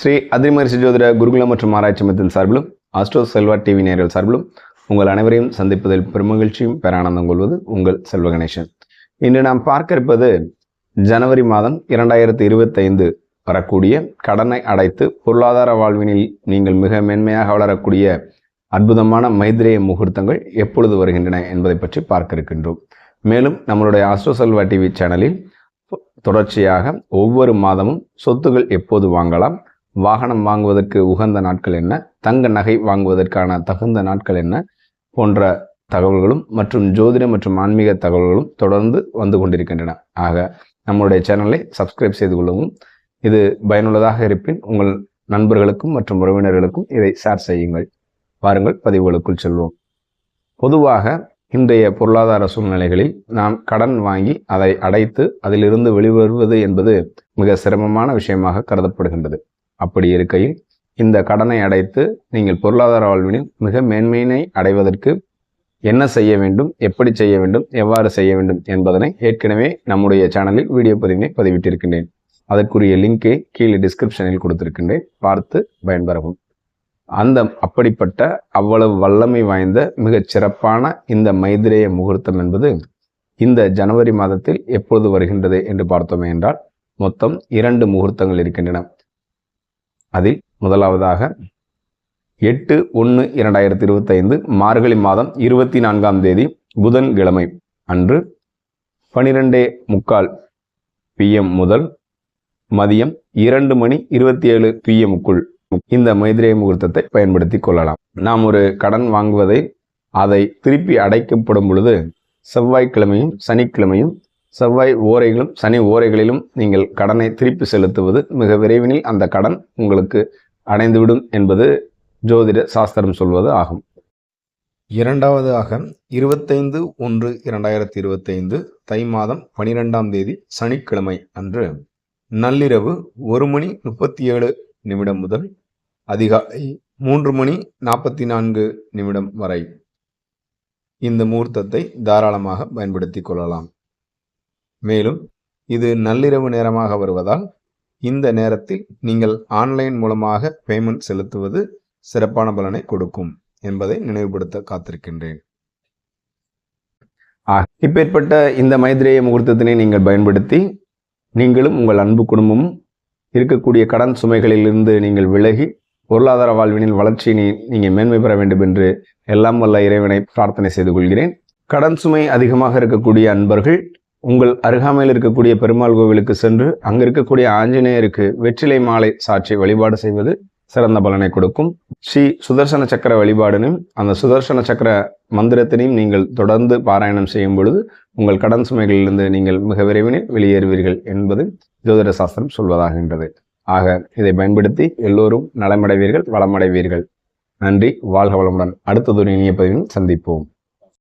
ஸ்ரீ அதிமரிசி ஜோதிட குருகுலம் மற்றும் ஆராய்ச்சி மத்தியில் சார்பிலும் ஆஸ்ட்ரோ செல்வா டிவி நேயர்கள் சார்பிலும் உங்கள் அனைவரையும் சந்திப்பதில் பெருமகிழ்ச்சியும் பேரானந்தம் கொள்வது உங்கள் செல்வ கணேசன். இன்று நாம் பார்க்க இருப்பது ஜனவரி மாதம் இரண்டாயிரத்தி இருபத்தைந்து வரக்கூடிய கடனை அடைத்து பொருளாதார வாழ்வினில் நீங்கள் மிக மென்மையாக வளரக்கூடிய அற்புதமான மைத்ரேய முகூர்த்தங்கள் எப்பொழுது வருகின்றன என்பதை பற்றி பார்க்க இருக்கின்றோம். மேலும் நம்மளுடைய ஆஸ்ட்ரோ செல்வா டிவி சேனலில் தொடர்ச்சியாக ஒவ்வொரு மாதமும் சொத்துகள் எப்போது வாங்கலாம்? வாகனம் வாங்குவதற்கு உகந்த நாட்கள் என்ன? தங்க நகை வாங்குவதற்கான தகுந்த நாட்கள் என்ன? போன்ற தகவல்களும் மற்றும் ஜோதிட மற்றும் ஆன்மீக தகவல்களும் தொடர்ந்து வந்து கொண்டிருக்கின்றன. ஆக நம்மளுடைய சேனலை சப்ஸ்கிரைப் செய்து கொள்ளவும். இது பயனுள்ளதாக இருப்பின் உங்கள் நண்பர்களுக்கும் மற்றும் உறவினர்களுக்கும் இதை ஷேர் செய்யுங்கள். வாருங்கள் பதிவுகளுக்குள் செல்வோம். பொதுவாக இன்றைய பொருளாதார சூழ்நிலைகளில் நாம் கடன் வாங்கி அதை அடைத்து அதிலிருந்து வெளிவருவது என்பது மிக சிரமமான விஷயமாக கருதப்படுகின்றது. அப்படி இருக்கையில் இந்த கடனை அடைத்து நீங்கள் பொருளாதார வாழ்வினில் மிக மேன்மையினை அடைவதற்கு என்ன செய்ய வேண்டும் எப்படி செய்ய வேண்டும் எவ்வாறு செய்ய வேண்டும் என்பதனை ஏற்கனவே நம்முடைய சேனலில் வீடியோ பதிவினை பதிவிட்டிருக்கின்றேன். அதற்குரிய லிங்கை கீழே டிஸ்கிரிப்ஷனில் கொடுத்திருக்கின்றேன். பார்த்து பயன்பெறவும். அந்த அப்படிப்பட்ட அவ்வளவு வல்லமை வாய்ந்த மிகச் சிறப்பான இந்த மைதிரேய முகூர்த்தம் என்பது இந்த ஜனவரி மாதத்தில் எப்பொழுது வருகின்றது என்று பார்த்தோமே என்றால் மொத்தம் இரண்டு முகூர்த்தங்கள் இருக்கின்றன. அதில் முதலாவதாக எட்டு ஒன்று இரண்டாயிரத்தி இருபத்தைந்து மார்கழி மாதம் இருபத்தி நான்காம் தேதி புதன்கிழமை அன்று பனிரெண்டே முக்கால் பிஎம் முதல் மதியம் இரண்டு மணி இருபத்தி ஏழு பிஎம்முக்குள் இந்த மைத்ரேய முகூர்த்தத்தை பயன்படுத்தி கொள்ளலாம். நாம் ஒரு கடன் வாங்குவதை அதை திருப்பி அடைக்கப்படும் பொழுது செவ்வாய்க்கிழமையும் சனிக்கிழமையும் செவ்வாய் ஓரைகளும் சனி ஓரைகளிலும் நீங்கள் கடனை திருப்பி செலுத்துவது மிக விரைவில் அந்த கடன் உங்களுக்கு அடைந்துவிடும் என்பது ஜோதிட சாஸ்திரம் சொல்வது ஆகும். இரண்டாவதாக இருபத்தைந்து ஒன்று இரண்டாயிரத்தி இருபத்தைந்து தை மாதம் பனிரெண்டாம் தேதி சனிக்கிழமை அன்று நள்ளிரவு ஒரு மணி முப்பத்தி ஏழு நிமிடம் முதல் அதிகாலை மூன்று மணி நாற்பத்தி நான்கு நிமிடம் வரை இந்த முகூர்த்தத்தை தாராளமாக பயன்படுத்தி கொள்ளலாம். மேலும் இது நள்ளிரவு நேரமாக வருவதால் இந்த நேரத்தில் நீங்கள் ஆன்லைன் மூலமாக பேமெண்ட் செலுத்துவது சிறப்பான பலனை கொடுக்கும் என்பதை நினைவுபடுத்த காத்திருக்கின்றேன். இப்பேற்பட்ட இந்த மைத்ரேய முகூர்த்தத்தினை நீங்கள் பயன்படுத்தி நீங்களும் உங்கள் அன்பு குடும்பமும் இருக்கக்கூடிய கடன் சுமைகளிலிருந்து நீங்கள் விலகி பொருளாதார வாழ்வினில் வளர்ச்சியினை நீங்கள் மேன்மை பெற வேண்டும் என்று எல்லாம் வல்ல இறைவனை பிரார்த்தனை செய்து கொள்கிறேன். கடன் சுமை அதிகமாக இருக்கக்கூடிய அன்பர்கள் உங்கள் அருகாமையில் இருக்கக்கூடிய பெருமாள் கோவிலுக்கு சென்று அங்கு இருக்கக்கூடிய ஆஞ்சநேயருக்கு வெற்றிலை மாலை சாட்சி வழிபாடு செய்வது சிறந்த பலனை கொடுக்கும். ஸ்ரீ சுதர்சன சக்கர வழிபாடினும் அந்த சுதர்சன சக்கர மந்திரத்தினையும் நீங்கள் தொடர்ந்து பாராயணம் செய்யும் பொழுது உங்கள் கடன் சுமைகளிலிருந்து நீங்கள் மிக விரைவில் வெளியேறுவீர்கள் என்பது ஜோதிட சாஸ்திரம் சொல்வதாகின்றது. ஆக இதை பயன்படுத்தி எல்லோரும் நலமடைவீர்கள் வளமடைவீர்கள். நன்றி வாழ்க வளமுடன். அடுத்ததொரு இனிய பதிவில் சந்திப்போம்.